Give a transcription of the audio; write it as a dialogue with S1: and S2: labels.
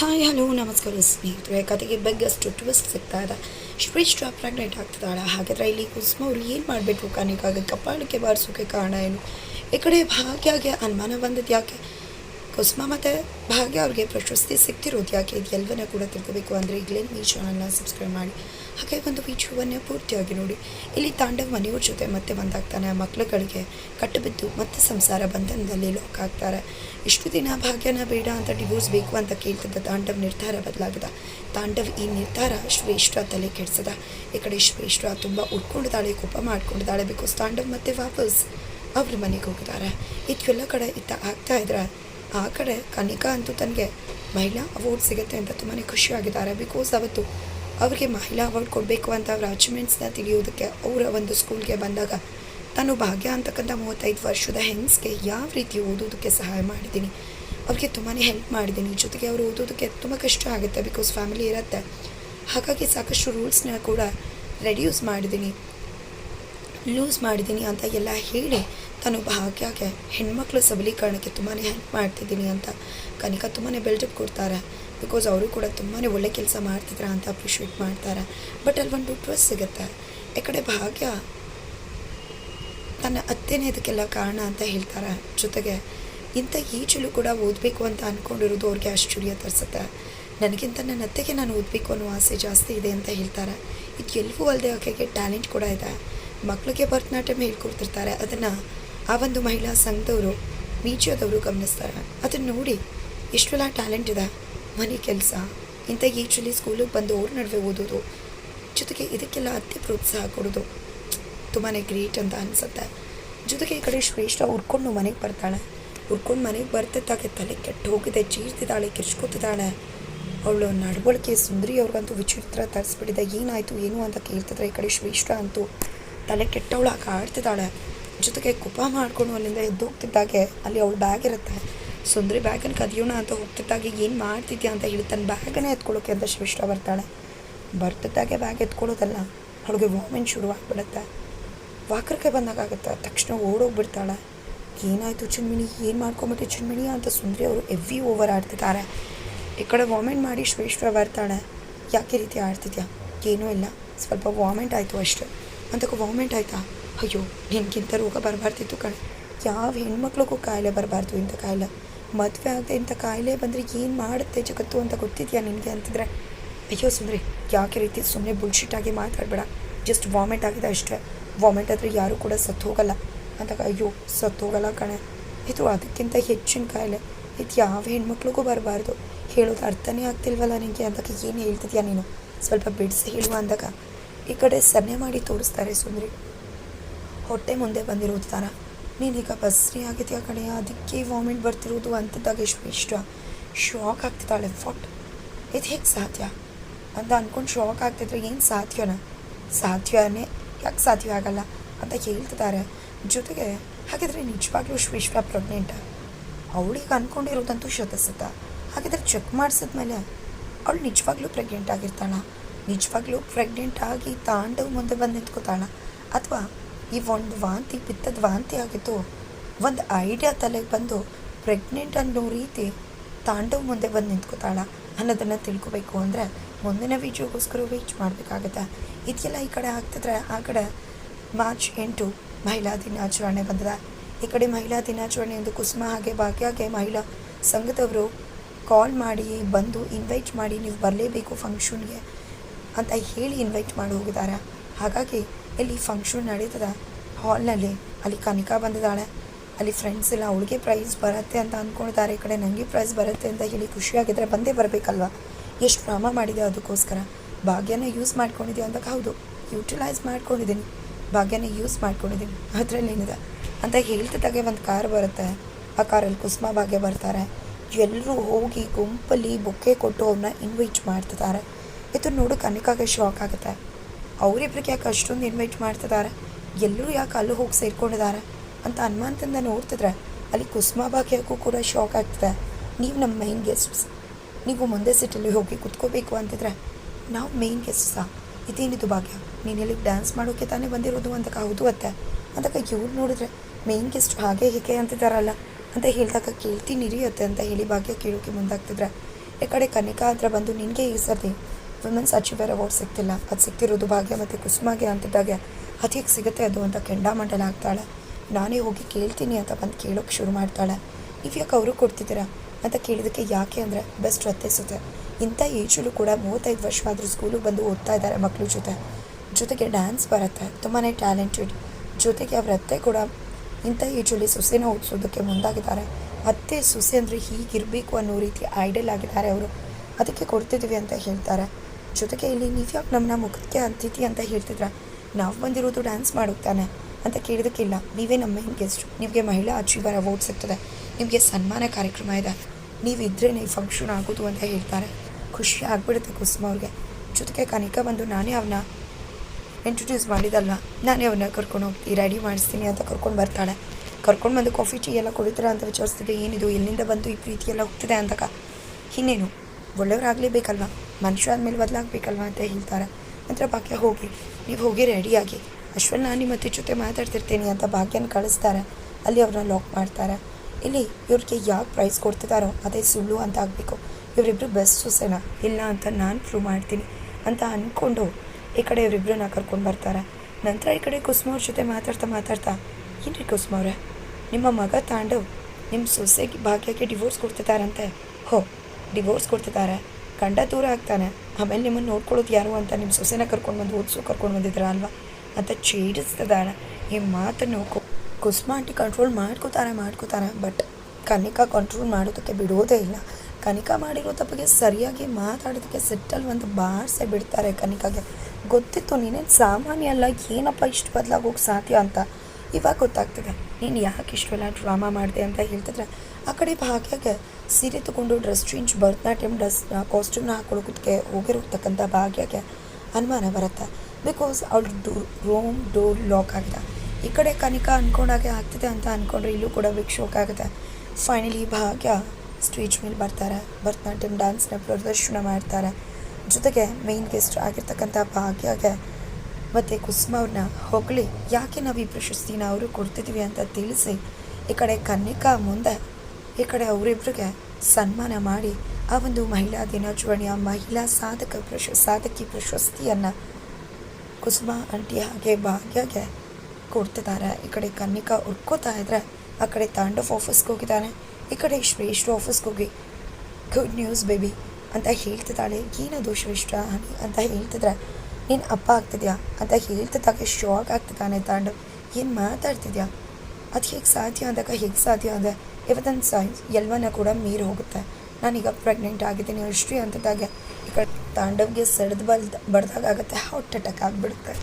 S1: Hi hello ನಮಸ್ಕಾರ ಸ್ನೇಹಿತರೆ. ಕತೆಗೆ ಬಗ್ಗಷ್ಟು ಟ್ವಿಸ್ಟ್ ಸಿಗ್ತಾ ಇದೆ ಶ್ರೇಷ್ಠ ಪ್ರೆಗ್ನೆಂಟ್ ಆಗ್ತಿದ್ದಾಳೆ. ಹಾಗಾದ್ರೆ ಇಲ್ಲಿ ಕುಸುಮ ಅವ್ರು ಏನು ಮಾಡಬೇಕು? ಕನಿಕಾಗ ಕಪಾಳಕ್ಕೆ ಬಾರಿಸೋಕೆ ಕಾರಣ ಏನು? ಈ ಕಡೆ ಭಾಗ್ಯಾಗೆ ಅನುಮಾನ ಬಂದದ್ದು ಯಾಕೆ ಕುಸುಮ ಮತ್ತು ಭಾಗ್ಯ ಅವ್ರಿಗೆ ಪ್ರಶಸ್ತಿ ಸಿಗ್ತಿರೋದು ಯಾಕೆ? ಇದು ಎಲ್ಲವನ್ನ ಕೂಡ ತಿಳ್ಕೋಬೇಕು ಅಂದರೆ ಈಗಲೇ ಈ ಚಾನಲ್ನ ಸಬ್ಸ್ಕ್ರೈಬ್ ಮಾಡಿ. ಹಾಗೆ ಒಂದು ವಿಡಿಯೋವನ್ನು ಪೂರ್ತಿಯಾಗಿ ನೋಡಿ. ಇಲ್ಲಿ ತಾಂಡವ ಮನೆಯವ್ರ ಜೊತೆ ಮತ್ತೆ ಬಂದಾಗ್ತಾನೆ. ಆ ಮಕ್ಳುಗಳಿಗೆ ಕಟ್ಟಬಿದ್ದು ಮತ್ತೆ ಸಂಸಾರ ಬಂಧನದಲ್ಲಿ ಲಾಕ್ ಆಗ್ತಾರೆ. ಇಷ್ಟು ದಿನ ಭಾಗ್ಯನ ಬೇಡ ಅಂತ ಡಿವೋರ್ಸ್ ಬೇಕು ಅಂತ ಕೇಳ್ತಿದ್ದ ತಾಂಡವ್ ನಿರ್ಧಾರ ಬದಲಾಗದ. ತಾಂಡವ್ ಈ ನಿರ್ಧಾರ ಶ್ರೇಷ್ಠ ತಲೆ ಕೆಡಿಸದ. ಈ ಕಡೆ ಶ್ರೇಷ್ಠ ತುಂಬ ಉಟ್ಕೊಂಡಿದ್ದಾಳೆ, ಕೋಪ ಮಾಡ್ಕೊಂಡಿದ್ದಾಳೆ ಬಿಕಾಸ್ ತಾಂಡವ್ ಮತ್ತೆ ವಾಪಸ್ ಅವ್ರ ಮನೆಗೆ ಹೋಗಿದ್ದಾರೆ. ಇದಕ್ಕೆಲ್ಲ ಕಡೆ ಇತ್ತ ಆಗ್ತಾ ಇದ್ರೆ ಆ ಕಡೆ ಕನಿಕಾ ಅಂತೂ ತನಗೆ ಮಹಿಳಾ ಅವಾರ್ಡ್ ಸಿಗುತ್ತೆ ಅಂತ ತುಂಬಾ ಖುಷಿಯಾಗಿದ್ದಾರೆ ಬಿಕಾಸ್ ಅವತ್ತು ಅವರಿಗೆ ಮಹಿಳಾ ಅವಾರ್ಡ್ ಕೊಡಬೇಕು ಅಂತ ಅವರ ಅಚೀವ್ಮೆಂಟ್ಸ್ನ ತಿಳಿಯೋದಕ್ಕೆ ಅವರ ಒಂದು ಸ್ಕೂಲ್ಗೆ ಬಂದಾಗ ತಾನು ಭಾಗ್ಯ ಅಂತಕ್ಕಂಥ ಮೂವತ್ತೈದು ವರ್ಷದ ಹೆಂಗ್ಸ್ಗೆ ಯಾವ ರೀತಿ ಓದೋದಕ್ಕೆ ಸಹಾಯ ಮಾಡಿದ್ದೀನಿ ಅವ್ರಿಗೆ ತುಂಬಾ ಹೆಲ್ಪ್ ಮಾಡಿದ್ದೀನಿ ಜೊತೆಗೆ ಅವರು ಓದೋದಕ್ಕೆ ತುಂಬ ಕಷ್ಟ ಆಗುತ್ತೆ ಬಿಕಾಸ್ ಫ್ಯಾಮಿಲಿ ಇರುತ್ತೆ. ಹಾಗಾಗಿ ಸಾಕಷ್ಟು ರೂಲ್ಸ್ನ ಕೂಡ ರೆಡ್ಯೂಸ್ ಮಾಡಿದ್ದೀನಿ ಲೂಸ್ ಮಾಡಿದ್ದೀನಿ ಅಂತ ಎಲ್ಲ ಹೇಳಿ ತಾನು ಭಾಗ್ಯಾಗೆ ಹೆಣ್ಮಕ್ಳ ಸಬಲೀಕರಣಕ್ಕೆ ತುಂಬಾ ಹೆಲ್ಪ್ ಮಾಡ್ತಿದ್ದೀನಿ ಅಂತ. ಕನಿಕ ತುಂಬಾ ಬಿಲ್ಡಪ್ ಕೊಡ್ತಾರೆ. ಬಿಕಾಸ್ ಅವರು ಕೂಡ ತುಂಬಾ ಒಳ್ಳೆ ಕೆಲಸ ಮಾಡ್ತಿದ್ರ ಅಂತ ಅಪ್ರಿಷಿಯೇಟ್ ಮಾಡ್ತಾರೆ. ಬಟ್ ಅಲ್ಲಿ ಒಂದು ಟ್ರಸ್ ಸಿಗುತ್ತೆ. ಈ ಕಡೆ ಭಾಗ್ಯ ತನ್ನ ಅತ್ತೆನೇ ಇದಕ್ಕೆಲ್ಲ ಕಾರಣ ಅಂತ ಹೇಳ್ತಾರೆ. ಜೊತೆಗೆ ಇಂಥ ಈಚಲು ಕೂಡ ಓದಬೇಕು ಅಂತ ಅಂದ್ಕೊಂಡಿರೋದು ಅವ್ರಿಗೆ ಆಶ್ಚರ್ಯ ತರಿಸುತ್ತೆ. ನನಗಿಂತ ನನ್ನ ಅತ್ತೆಗೆ ನಾನು ಓದಬೇಕು ಅನ್ನೋ ಆಸೆ ಜಾಸ್ತಿ ಇದೆ ಅಂತ ಹೇಳ್ತಾರೆ. ಇದು ಎಲ್ಲವೂ ಅಲ್ಲದೆ ಆಕೆಗೆ ಟ್ಯಾಲೆಂಟ್ ಕೂಡ ಇದೆ. ಮಕ್ಕಳಿಗೆ ಭರತನಾಟ್ಯಂ ಹೇಳ್ಕೊಡ್ತಿರ್ತಾರೆ. ಅದನ್ನು ಆ ಒಂದು ಮಹಿಳಾ ಸಂಘದವರು ಮೀಡಿಯಾದವರು ಗಮನಿಸ್ತಾರೆ. ಅದನ್ನು ನೋಡಿ ಎಷ್ಟೆಲ್ಲ ಟ್ಯಾಲೆಂಟ್ ಇದೆ, ಮನೆ ಕೆಲಸ, ಇಂಥ ಈಚಲಿ ಸ್ಕೂಲಿಗೆ ಬಂದು ಅವ್ರ ನಡುವೆ ಓದೋದು, ಜೊತೆಗೆ ಇದಕ್ಕೆಲ್ಲ ಅತಿ ಪ್ರೋತ್ಸಾಹ ಕೊಡೋದು ತುಂಬಾ ಗ್ರೇಟ್ ಅಂತ ಅನಿಸುತ್ತೆ. ಜೊತೆಗೆ ಈ ಕಡೆ ಶ್ರೇಷ್ಠ ಉರ್ಕೊಂಡು ಮನೆಗೆ ಬರ್ತಾಳೆ. ಉರ್ಕೊಂಡು ಮನೆಗೆ ಬರ್ತಿದ್ದಾಗೆ ತಲೆ ಕೆಟ್ಟು ಹೋಗಿದೆ, ಚೀರ್ತಿದ್ದಾಳೆ, ಕಿರ್ಚ್ಕೊತಿದ್ದಾಳೆ. ಅವಳು ನಡವಳಿಕೆ ಸುಂದರಿ, ಅವ್ರಿಗಂತೂ ವಿಚಿತ್ರ ತರಿಸ್ಬಿಟ್ಟಿದೆ. ಏನಾಯಿತು, ಏನು ಅಂತ ಕೇಳ್ತಿದ್ರೆ ಈ ಕಡೆ ಶ್ರೇಷ್ಠ ಅಂತೂ ತಲೆ ಕೆಟ್ಟವಳು ಆಗ ಆಡ್ತಿದ್ದಾಳೆ. ಜೊತೆಗೆ ಕುಪ ಮಾಡ್ಕೊಂಡು ಅಲ್ಲಿಂದ ಎದ್ದು ಹೋಗ್ತಿದ್ದಾಗೆ ಅಲ್ಲಿ ಅವಳು ಬ್ಯಾಗ್ ಇರುತ್ತೆ. ಸುಂದರಿ ಬ್ಯಾಗನ್ನು ಕದಿಯೋಣ ಅಂತ ಹೋಗ್ತಿದ್ದಾಗ, ಏನು ಮಾಡ್ತಿದ್ಯಾ ಅಂತ ಹೇಳಿ ತನ್ನ ಬ್ಯಾಗನ್ನೇ ಎತ್ಕೊಳ್ಳೋಕೆ ಅಂತ ಶ್ರೇಷ್ಠ ಬರ್ತಾಳೆ. ಬರ್ತಿದ್ದಾಗೆ ಬ್ಯಾಗ್ ಎತ್ಕೊಳ್ಳೋದಲ್ಲ, ಅವಳಿಗೆ ವಾಮಿನ್ ಶುರು ಆಗಿಬಿಡುತ್ತೆ. ವಾಕರಕ್ಕೆ ಬಂದಾಗುತ್ತೆ ತಕ್ಷಣ ಓಡೋಗ್ಬಿಡ್ತಾಳೆ. ಏನಾಯಿತು ಚಿನ್ಮಿಣಿ, ಏನು ಮಾಡ್ಕೊಂಬಿಟ್ಟೆ ಚಿನ್ಮಿಣಿ ಅಂತ ಸುಂದರಿ ಅವರು ಎವ್ರಿ ಓವರ್ ಆಡ್ತಿದ್ದಾರೆ. ಈ ಕಡೆ ವಾಮಿಂಟ್ ಮಾಡಿ ಶ್ರೇಷ್ಠ ಬರ್ತಾಳೆ. ಯಾಕೆ ರೀತಿ ಆಡ್ತಿದ್ಯಾ? ಏನೂ ಇಲ್ಲ. ಸ್ವಲ್ಪ ವಾಮಿಂಟ್ ಆಯಿತು ಅಷ್ಟೇ. ಅಂತಕ್ಕೆ ವಾಮಿಂಟ್ ಆಯಿತಾ? ಅಯ್ಯೋ ನಿನಗಿಂತ ರೋಗ ಬರಬಾರ್ದಿತ್ತು ಕಣೆ. ಯಾವ ಹೆಣ್ಮಕ್ಳಿಗೂ ಕಾಯಿಲೆ ಬರಬಾರ್ದು ಇಂಥ ಕಾಯಿಲೆ. ಮದುವೆ ಆಗದೆ ಇಂಥ ಕಾಯಿಲೆ ಬಂದರೆ ಏನು ಮಾಡುತ್ತೆ ಜಗತ್ತು ಅಂತ ಗೊತ್ತಿದೆಯಾ ನಿನಗೆ ಅಂತಿದ್ರೆ? ಅಯ್ಯೋ ಸುಂದ್ರಿ ಯಾಕೆ ರೀತಿ ಸುಮ್ಮನೆ ಬುಲ್ಶಿಟಾಗಿ ಮಾತಾಡಬೇಡ. ಜಸ್ಟ್ ವಾಮಿಟ್ ಆಗಿದೆ ಅಷ್ಟೇ. ವಾಮಿಟ್ ಆದರೆ ಯಾರೂ ಕೂಡ ಸತ್ತು ಹೋಗಲ್ಲ. ಅಂದಾಗ ಅಯ್ಯೋ, ಸತ್ತು ಹೋಗಲ್ಲ ಕಣೆ. ಇದು ಅದಕ್ಕಿಂತ ಹೆಚ್ಚಿನ ಕಾಯಿಲೆ. ಇದು ಯಾವ ಹೆಣ್ಮಕ್ಳಿಗೂ ಬರಬಾರ್ದು. ಹೇಳೋದು ಅರ್ಥನೇ ಆಗ್ತಿಲ್ವಲ್ಲ ನಿನಗೆ? ಅಂದಾಗ ಏನು ಹೇಳ್ತಿದ್ಯಾ ನೀನು? ಸ್ವಲ್ಪ ಬಿಡಿಸಿ ಹೇಳುವ ಅಂದಾಗ. ಈ ಕಡೆ ಸನ್ನೆ ಮಾಡಿ ತೋರಿಸ್ತಾರೆ ಸುಂದ್ರಿ ಹೊಟ್ಟೆ ಮುಂದೆ ಬಂದಿರೋದು ಥರ ನೀನೀಗ ಬಸ್ರಿ ಆಗಿದೆಯಾ ಕಡೆಯ ಅದಕ್ಕೆ ವಾಮಿಟ್ ಬರ್ತಿರೋದು ಅಂತಿದ್ದಾಗ ಎಷ್ಟು ಇಷ್ಟ. ಶಾಕ್ ಆಗ್ತಿದ್ದಾಳೆ. ಫಟ್. ಇದು ಹೇಗೆ ಸಾಧ್ಯ? ಅಂತ ಅಂದ್ಕೊಂಡು ಶಾಕ್ ಆಗ್ತಿದ್ರೆ ಏನು ಸಾಧ್ಯನ? ಸಾಧ್ಯನೇ? ಯಾಕೆ ಸಾಧ್ಯ ಆಗಲ್ಲ? ಅಂತ ಹೇಳ್ತಿದ್ದಾರೆ ಜೊತೆಗೆ ಹಾಗಿದ್ರೆ ನಿಜವಾಗ್ಲೂ ವಿಶ್ವ ಪ್ರೆಗ್ನೆಂಟ ಅವಳಿಗೆ ಅಂದ್ಕೊಂಡಿರೋದಂತೂ ಶತಸತ. ಹಾಗಿದ್ರೆ ಚೆಕ್ ಮಾಡಿಸಿದ್ಮೇಲೆ ಅವಳು ನಿಜವಾಗ್ಲೂ ಪ್ರೆಗ್ನೆಂಟ್ ಆಗಿರ್ತಾಳ? ನಿಜವಾಗ್ಲೂ ಪ್ರೆಗ್ನೆಂಟ್ ಆಗಿ ತಾಂಡವ್ ಮುಂದೆ ಬಂದು ನಿಂತ್ಕೋತಾಳ? ಅಥವಾ ಈ ಒಂದು ವಾಂತಿ ಬಿತ್ತದ ವಾಂತಿ ಆಗಿತ್ತು ಒಂದು ಐಡಿಯಾ ತಲೆಗೆ ಬಂದು ಪ್ರೆಗ್ನೆಂಟ್ ಅನ್ನೋ ರೀತಿ ತಾಂಡವ್ ಮುಂದೆ ಬಂದು ನಿಂತ್ಕೋತಾಳ ಅನ್ನೋದನ್ನು ತಿಳ್ಕೊಬೇಕು ಅಂದರೆ ಮುಂದಿನ ವಿಜಯಗೋಸ್ಕರ ವೀಚ್ ಮಾಡಬೇಕಾಗತ್ತೆ. ಇದೆಲ್ಲ ಈ ಕಡೆ ಆಗ್ತಿದ್ರೆ ಆ ಕಡೆ ಮಾರ್ಚ್ ಎಂಟು ಮಹಿಳಾ ದಿನಾಚರಣೆ ಬಂದಿದೆ. ಈ ಕಡೆ ಮಹಿಳಾ ದಿನಾಚರಣೆ ಎಂದು ಕುಸುಮ ಹಾಗೆ ಭಾಗ್ಯಾಗೆ ಮಹಿಳಾ ಸಂಘದವರು ಕಾಲ್ ಮಾಡಿ, ಬಂದು ಇನ್ವೈಟ್ ಮಾಡಿ, ನೀವು ಬರಲೇಬೇಕು ಫಂಕ್ಷನ್ಗೆ ಅಂತ ಹೇಳಿ ಇನ್ವೈಟ್ ಮಾಡಿ ಹೋಗಿದ್ದಾರೆ. ಹಾಗಾಗಿ ಇಲ್ಲಿ ಫಂಕ್ಷನ್ ನಡೀತದೆ. ಹಾಲ್ನಲ್ಲಿ ಅಲ್ಲಿ ಕನಿಕಾ ಬಂದಿದ್ದಾಳೆ. ಅಲ್ಲಿ ಫ್ರೆಂಡ್ಸ್ ಎಲ್ಲ ಅವಳಿಗೆ ಪ್ರೈಸ್ ಬರುತ್ತೆ ಅಂತ ಅಂದ್ಕೊಂಡಿದ್ದಾರೆ ಈ ಕಡೆ ನನಗೆ ಪ್ರೈಸ್ ಬರುತ್ತೆ ಅಂತ ಹೇಳಿ ಖುಷಿಯಾಗಿದ್ದರೆ ಬಂದೇ ಬರಬೇಕಲ್ವ? ಎಷ್ಟು ಶ್ರಮ ಮಾಡಿದೆ ಅದಕ್ಕೋಸ್ಕರ. ಭಾಗ್ಯನ ಯೂಸ್ ಮಾಡ್ಕೊಂಡಿದ್ದೀವಿ ಅಂತ ಹೌದು. ಯೂಟಿಲೈಸ್ ಮಾಡ್ಕೊಂಡಿದ್ದೀನಿ. ಭಾಗ್ಯನ ಯೂಸ್ ಮಾಡ್ಕೊಂಡಿದ್ದೀನಿ. ಅದರಲ್ಲಿ ಏನಿದೆ? ಅಂತ ಹೇಳ್ತಿದ್ದಾಗೆ ಒಂದು ಕಾರ್ ಬರುತ್ತೆ. ಆ ಕಾರಲ್ಲಿ ಕುಸುಮ ಭಾಗ್ಯ ಬರ್ತಾರೆ. ಎಲ್ಲರೂ ಹೋಗಿ ಗುಂಪಲ್ಲಿ ಬೊಕ್ಕೆ ಕೊಟ್ಟು ಅವ್ರನ್ನ ಇನ್ವೈಟ್ ಮಾಡ್ತಿದ್ದಾರೆ. ಇದು ನೋಡು ಕನಿಕಾಗೆ ಶಾಕ್ ಆಗುತ್ತೆ. ಅವರಿಬ್ರಿಗೆ ಯಾಕೆ ಅಷ್ಟೊಂದು ಇನ್ವೈಟ್ ಮಾಡ್ತಿದ್ದಾರೆ ಎಲ್ಲರೂ ಯಾಕೆ ಅಲ್ಲಿ ಹೋಗಿ ಸೇರ್ಕೊಂಡಿದ್ದಾರೆ ಅಂತ ಅನುಮಾನದಿಂದ ನೋಡ್ತಿದ್ರೆ ಅಲ್ಲಿ ಕುಸುಮ ಭಾಗ್ಯಕ್ಕೂ ಕೂಡ ಶಾಕ್ ಆಗ್ತದೆ. ನೀವು ನಮ್ಮ ಮೈನ್ ಗೆಸ್ಟ್ಸ್ ನೀವು ಮುಂದೆ ಸಿಟ್ಟಲ್ಲಿ ಹೋಗಿ ಕುತ್ಕೋಬೇಕು ಅಂತಿದ್ರೆ ನಾವು ಮೈನ್ ಗೆಸ್ಟ್ಸಾ ಇದೇನಿದು ಭಾಗ್ಯ? ನೀನು ಎಲ್ಲಿಗೆ ಡ್ಯಾನ್ಸ್ ಮಾಡೋಕ್ಕೆ ತಾನೇ ಬಂದಿರೋದು ಅಂತ ಹೌದು ಅತ್ತೆ. ಅದಕ್ಕೆ ಇವ್ರು ನೋಡಿದ್ರೆ ಮೇನ್ ಗೆಸ್ಟ್ ಹಾಗೆ ಹೀಗೆ ಅಂತಿದ್ದಾರಲ್ಲ ಅಂತ ಹೇಳಿದಾಗ ಕೇಳ್ತೀನಿ ಇರಿಯತ್ತೆ ಅಂತ ಹೇಳಿ ಭಾಗ್ಯ ಕೇಳೋಕೆ ಮುಂದಾಗ್ತಿದ್ರೆ. ಈ ಕಡೆ ಕನಿಕಾ ಹತ್ರ ಬಂದು ನಿನಗೆ ಈ ಸರ್ತಿ ವುಮೆನ್ಸ್ ಅಚೀವರ್ ಅವಾರ್ಡ್ ಸಿಗ್ತಿಲ್ಲ ಅದು ಸಿಕ್ಕಿರೋದು ಭಾಗ್ಯ ಮತ್ತು ಕುಸುಮಾಗೆ ಅಂತಿದ್ದಾಗ ಅದು ಹೇಗೆ ಸಿಗುತ್ತೆ ಅದು ಅಂತ ಕೆಂಡಾಮಂಡಲ ಆಗ್ತಾಳೆ. ನಾನೇ ಹೋಗಿ ಕೇಳ್ತೀನಿ ಅಂತ ಬಂದು ಕೇಳೋಕ್ಕೆ ಶುರು ಮಾಡ್ತಾಳೆ. ಇವ್ ಯಾಕೆ ಅವರು ಕೊಡ್ತಿದ್ದೀರಾ ಅಂತ ಕೇಳಿದಕ್ಕೆ ಯಾಕೆ ಅಂದರೆ ಬೆಸ್ಟ್ ರತ್ತಿಸುತ್ತೆ ಇಂಥ ಏಜಲ್ಲೂ ಕೂಡ ಮೂವತ್ತೈದು ವರ್ಷ ಆದರೂ ಸ್ಕೂಲಿಗೆ ಬಂದು ಓದ್ತಾ ಇದ್ದಾರೆ ಮಕ್ಕಳು ಜೊತೆ. ಜೊತೆಗೆ ಡ್ಯಾನ್ಸ್ ಬರುತ್ತೆ ತುಂಬಾ ಟ್ಯಾಲೆಂಟೆಡ್. ಜೊತೆಗೆ ಅವ್ರ ಅತ್ತೆ ಕೂಡ ಇಂಥ ಏಜಲ್ಲಿ ಸೊಸೆನ ಓದಿಸೋದಕ್ಕೆ ಮುಂದಾಗಿದ್ದಾರೆ. ಅತ್ತೆ ಸೊಸೆ ಅಂದರೆ ಹೀಗಿರಬೇಕು ಅನ್ನೋ ರೀತಿ ಐಡಲ್ ಆಗಿದ್ದಾರೆ ಅವರು. ಅದಕ್ಕೆ ಕೊಡ್ತಿದ್ದೀವಿ ಅಂತ ಹೇಳ್ತಾರೆ. ಜೊತೆಗೆ ಇಲ್ಲಿ ನೀವು ನಮ್ಮನ್ನ ಮುಖಕ್ಕೆ ಅತಿಥಿ ಅಂತ ಹೇಳ್ತಿದ್ರ. ನಾವು ಬಂದಿರೋದು ಡ್ಯಾನ್ಸ್ ಮಾಡೋಗ್ತಾನೆ ಅಂತ ಕೇಳಿದಕ್ಕಿಲ್ಲ. ನೀವೇ ನಮ್ಮ ಮೇನ್ ಗೆಸ್ಟ್ ನಿಮಗೆ ಮಹಿಳಾ ಅಚೀವರ್ ಅವಾರ್ಡ್ ಸಿಗ್ತದೆ. ನಿಮಗೆ ಸನ್ಮಾನ ಕಾರ್ಯಕ್ರಮ ಇದೆ. ನೀವಿದ್ರೇ ನೀವು ಫಂಕ್ಷನ್ ಆಗೋದು ಅಂತ ಹೇಳ್ತಾರೆ. ಖುಷಿ ಆಗ್ಬಿಡುತ್ತೆ ಕುಸುಮ ಅವ್ರಿಗೆ. ಜೊತೆಗೆ ಕನಿಕ ಬಂದು ನಾನೇ ಅವನ್ನ ಇಂಟ್ರೊಡ್ಯೂಸ್ ಮಾಡಿದಲ್ವ? ನಾನೇ ಅವನ್ನ ಕರ್ಕೊಂಡು ಹೋಗ್ತೀನಿ ರೆಡಿ ಮಾಡಿಸ್ತೀನಿ ಅಂತ ಕರ್ಕೊಂಡು ಬರ್ತಾಳೆ. ಕರ್ಕೊಂಡು ಬಂದು ಕಾಫಿ ಟೀ ಎಲ್ಲ ಕುಡಿತಾರೆ ಅಂತ ವಿಚಾರಿಸ್ತಿದ್ದೆ. ಏನಿದು, ಎಲ್ಲಿಂದ ಬಂದು ಈ ಪ್ರೀತಿ ಎಲ್ಲ ಹೋಗ್ತಿದೆ ಅಂತಕ? ಇನ್ನೇನು ಒಳ್ಳೆಯವ್ರಾಗಲೇಬೇಕಲ್ವ ಮನುಷ್ಯ ಆದಮೇಲೆ ಬದಲಾಗಬೇಕಲ್ವ ಅಂತ ಹೇಳ್ತಾರೆ. ನಂತರ ಭಾಗ್ಯ ಹೋಗಿ, ನೀವು ಹೋಗಿ ರೆಡಿಯಾಗಿ ಅಶ್ವನ್ ನಾನು ನಿಮ್ಮ ಜೊತೆ ಮಾತಾಡ್ತಿರ್ತೀನಿ ಅಂತ ಭಾಗ್ಯನ ಕಳಿಸ್ತಾರೆ. ಅಲ್ಲಿ ಅವ್ರನ್ನ ಲಾಕ್ ಮಾಡ್ತಾರೆ. ಇಲ್ಲಿ ಇವ್ರಿಗೆ ಯಾಕೆ ಪ್ರೈಸ್ ಕೊಡ್ತಿದ್ದಾರೋ ಅದೇ ಸುಳ್ಳು ಅಂತ ಆಗಬೇಕು. ಇವರಿಬ್ಬರು ಬೆಸ್ಟ್ ಸೊಸೆನ? ಇಲ್ಲ ಅಂತ ನಾನು ಪ್ರೂವ್ ಮಾಡ್ತೀನಿ. ಅಂತ ಅಂದ್ಕೊಂಡು ಈ ಕಡೆ ಇವರಿಬ್ಬರನ್ನ ಕರ್ಕೊಂಡು ಬರ್ತಾರೆ. ನಂತರ ಈ ಕಡೆ ಕುಸುಮ ಅವ್ರ ಜೊತೆ ಮಾತಾಡ್ತಾ ಮಾತಾಡ್ತಾ, ಏನ್ರಿ ಕುಸುಮ ಅವರೇ? ನಿಮ್ಮ ಮಗ ತಾಂಡವ್ ನಿಮ್ಮ ಸೊಸೆಗೆ ಭಾಗ್ಯಕ್ಕೆ ಡಿವೋರ್ಸ್ ಕೊಡ್ತಿದ್ದಾರಂತೆ ಹೋ ಡಿವೋರ್ಸ್ ಕೊಡ್ತಿದ್ದಾರೆ ಗಂಡ ದೂರ ಆಗ್ತಾನೆ. ಆಮೇಲೆ ನಿಮ್ಮನ್ನು ನೋಡ್ಕೊಳ್ಳೋದು ಯಾರು ಅಂತ ನಿಮ್ಮ ಸೊಸೆನ ಕರ್ಕೊಂಡು ಬಂದು, ಓದಿಸು ಕರ್ಕೊಂಡು ಬಂದಿದ್ರ ಅಲ್ವಾ? ಅಂತ ಛೇಡಿಸ್ತಿದ್ದಾಳೆ. ಈ ಮಾತನ್ನು ಕು- ಕುಸುಮ ಕಂಟ್ರೋಲ್ ಮಾಡ್ಕೋತಾರೆ ಮಾಡ್ಕೋತಾರೆ. ಬಟ್ ಕನಿಕಾ ಕಂಟ್ರೋಲ್ ಮಾಡೋದಕ್ಕೆ ಬಿಡೋದೇ ಇಲ್ಲ. ಕನಿಕಾ ಮಾಡಿರೋ ತಪ್ಪಿಗೆ ಸರಿಯಾಗಿ ಮಾತಾಡೋದಕ್ಕೆ ಸಿಟ್ಟಲ್ಲಿ ಒಂದು ಬಾರ್ಸೆ ಬಿಡ್ತಾರೆ ಕನಿಕಾಗೆ. ಗೊತ್ತಿತ್ತು, ನೀನೇನು ಸಾಮಾನ್ಯ ಅಲ್ಲ, ಏನಪ್ಪ ಇಷ್ಟು ಬದಲಾಗೋಗಿ ಸಾಧ್ಯ ಅಂತ. ಇವಾಗ ಗೊತ್ತಾಗ್ತದೆ. ನೀನು ಯಾಕೆ ಇಷ್ಟೆಲ್ಲ ಡ್ರಾಮಾ ಮಾಡಿದೆ ಅಂತ ಹೇಳ್ತಿದ್ರೆ, ಆ ಕಡೆ ಭಾಗ್ಯಾಗ ಸೀರೆ ತಗೊಂಡು ಡ್ರೆಸ್ ಚೇಂಜ್ ಭರತನಾಟ್ಯಂ ಡ್ರೆಸ್ ಕಾಸ್ಟ್ಯೂಮ್ನ ಹಾಕೊಳ್ಳೋದಕ್ಕೆ ಹೋಗಿರತಕ್ಕಂಥ ಭಾಗ್ಯಗೆ ಅನುಮಾನ ಬರುತ್ತೆ. ಬಿಕಾಸ್ ಅವಳು ರೋಮ್ ಡೋರ್ ಲಾಕ್ ಆಗಿದೆ. ಈ ಕಡೆ ಕನಿಕಾ ಅಂದ್ಕೊಂಡಾಗೆ ಆಗ್ತಿದೆ ಅಂತ ಅಂದ್ಕೊಂಡ್ರೆ ಇಲ್ಲೂ ಕೂಡ ಬಿಗ್ ಶೋಕ್ ಆಗುತ್ತೆ. ಫೈನಲಿ ಭಾಗ್ಯ ಸ್ಟೇಜ್ ಮೇಲೆ ಬರ್ತಾರೆ. ಭರತನಾಟ್ಯಂ ಡ್ಯಾನ್ಸ್ನ ಪ್ರದರ್ಶನ ಮಾಡ್ತಾರೆ. ಜೊತೆಗೆ ಮೇನ್ ಗೆಸ್ಟ್ ಆಗಿರ್ತಕ್ಕಂಥ ಭಾಗ್ಯಗೆ ಮತ್ತು ಕುಸುಮ ಅವ್ರನ್ನ ಹೊಗಳಿ. ಯಾಕೆ ನಾವು ಈ ಪ್ರಶಸ್ತಿನ ಅವರು ಕೊಡ್ತಿದ್ವಿ ಅಂತ ತಿಳಿಸಿ. ಈ ಕಡೆ ಕನ್ನಿಕಾ ಮುಂದೆ, ಈ ಕಡೆ ಅವರಿಬ್ಬರಿಗೆ ಸನ್ಮಾನ ಮಾಡಿ. ಆ ಒಂದು ಮಹಿಳಾ ದಿನಾಚರಣೆಯ ಮಹಿಳಾ ಸಾಧಕ ಪ್ರಶ ಸಾಧಕಿ ಪ್ರಶಸ್ತಿಯನ್ನು ಕುಸುಮ ಆಂಟಿ ಹಾಗೆ ಭಾಗ್ಯಗೆ ಕೊಡ್ತಿದ್ದಾರೆ. ಈ ಕಡೆ ಕನ್ನಿಕಾ ಹುಡ್ಕೋತಾ ಇದ್ರೆ, ಆ ಕಡೆ ತಾಂಡವ್ ಆಫೀಸ್ಗೆ ಹೋಗಿದ್ದಾನೆ. ಈ ಕಡೆ ಶ್ರೇಷ್ಠ ಆಫೀಸ್ಗೆ ಹೋಗಿ, ಗುಡ್ ನ್ಯೂಸ್ ಬೇಬಿ ಅಂತ ಹೇಳ್ತಿದ್ದಾಳೆ. ಏನದು ಶ್ರೇಷ್ಠ ಅಂತ ಹೇಳ್ತಿದ್ರೆ ನೀನು ಅಪ್ಪ ಆಗ್ತಿದ್ಯಾ? ಅಂತ ಹೇಳ್ತಿದ್ದಾಗ ಶಾಕ್ ಆಗ್ತಿದ್ದಾನೆ ತಾಂಡವ್ ಏನು ಮಾತಾಡ್ತಿದ್ಯಾ? ಅದು ಹೇಗೆ ಸಾಧ್ಯ ಅಂದಾಗ ಹೇಗೆ ಸಾಧ್ಯ ಅಂದರೆ ಇವತ್ತೊಂದು ಸೈನ್ಸ್ ಎಲ್ಲವನ್ನ ಕೂಡ ಮೀರಿ ಹೋಗುತ್ತೆ. ನಾನೀಗ ಪ್ರೆಗ್ನೆಂಟ್ ಆಗಿದ್ದೀನಿ ಅಷ್ಟೇ ಅಂತದಾಗ. ಈಗ ಕಡೆ ತಾಂಡವ್ಗೆ ಸೆಳೆದು ಬಲ್ದ ಆಗುತ್ತೆ ಹಾರ್ಟ್ ಅಟ್ಯಾಕ್ ಆಗಿಬಿಡುತ್ತೆ.